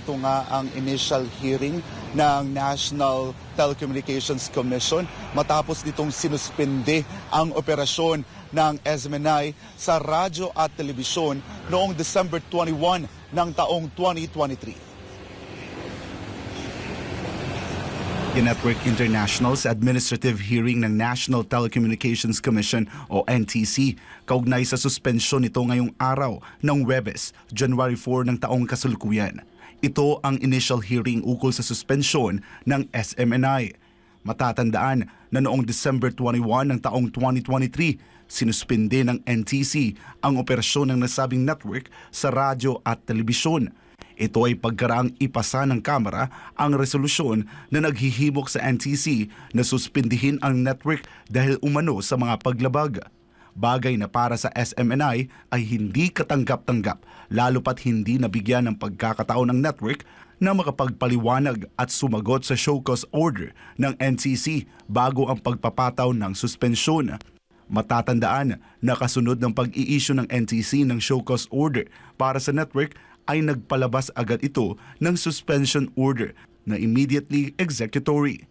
ito nga ang initial hearing ng National Telecommunications Commission matapos nitong sinuspende ang operasyon ng SMNI sa radyo at telebisyon noong December 21 ng taong 2023. Network International's administrative hearing ng National Telecommunications Commission o NTC kaugnay sa suspensyon nito ngayong araw ng Webes, January 4 ng taong kasalukuyan. Ito ang initial hearing ukol sa suspensyon ng SMNI. Matatandaan na noong December 21 ng taong 2023, sinuspinde ng NTC ang operasyon ng nasabing network sa radyo at telebisyon. Ito ay pagkaraang ipasa ng Kamara ang resolusyon na naghihimok sa NTC na suspindihin ang network dahil umano sa mga paglabag. Bagay na para sa SMNI ay hindi katanggap-tanggap lalo pat hindi nabigyan ng pagkakataon ng network na makapagpaliwanag at sumagot sa show cause order ng NCC bago ang pagpapataw ng suspensyon. Matatandaan na kasunod ng pag-i-issue ng NTC ng show cause order para sa network ay nagpalabas agad ito ng suspension order na immediately executory.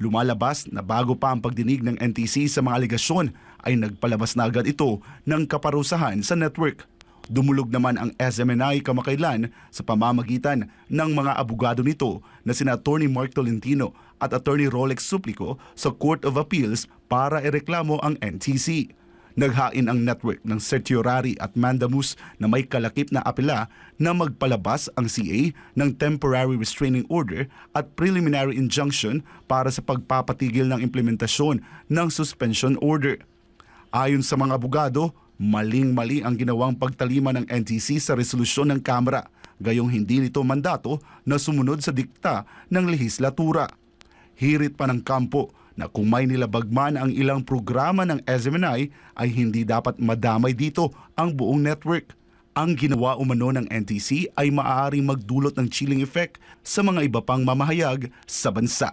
Lumalabas na bago pa ang pagdinig ng NTC sa mga aligasyon ay nagpalabas na agad ito ng kaparusahan sa network. Dumulog naman ang SMNI kamakailan sa pamamagitan ng mga abogado nito na sina Attorney Mark Tolentino at Attorney Rolex Suplico sa Court of Appeals para ireklamo ang NTC. Naghain ang network ng certiorari at mandamus na may kalakip na apela na magpalabas ang CA ng temporary restraining order at preliminary injunction para sa pagpapatigil ng implementasyon ng suspension order. Ayon sa mga abogado, maling-mali ang ginawang pagtalima ng NTC sa resolusyon ng Kamara, gayong hindi nito mandato na sumunod sa dikta ng lehislatura. Hirit pa ng kampo na kung may nilabag ang ilang programa ng SMNI ay hindi dapat madamay dito ang buong network. Ang ginawa umano ng NTC ay maaaring magdulot ng chilling effect sa mga iba pang mamahayag sa bansa.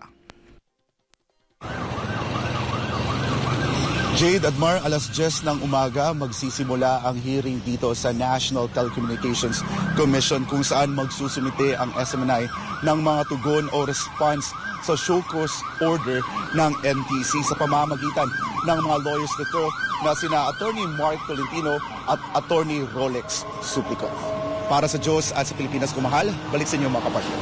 Jade Admar, alas 10 ng umaga, magsisimula ang hearing dito sa National Telecommunications Commission kung saan magsusumite ang SMNI ng mga tugon o response sa show cause order ng NTC sa pamamagitan ng mga lawyers nito na sina Attorney Mark Tolentino at Attorney Rolex Suplico. Para sa Diyos at sa Pilipinas kumahal, balik sa inyo mga kapatid.